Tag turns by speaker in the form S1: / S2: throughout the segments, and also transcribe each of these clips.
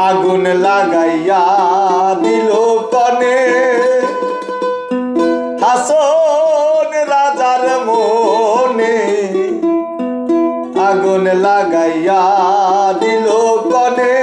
S1: আগুন লাগাইয়া দিল কনে হাসন রাজার মনে আগুন লাগাইয়া দিল কনে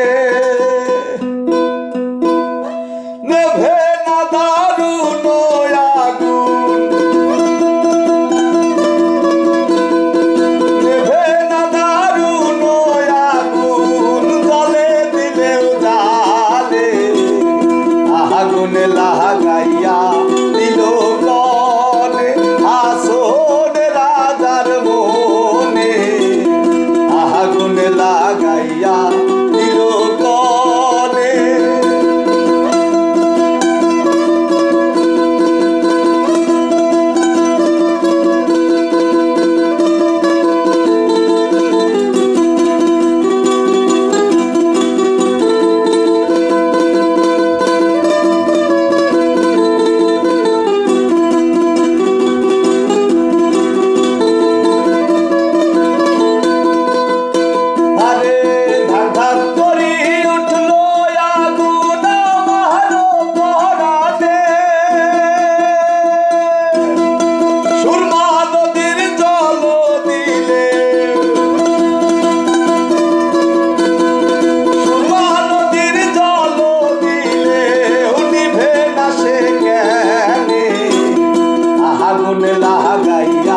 S1: আগুন লাগাইয়া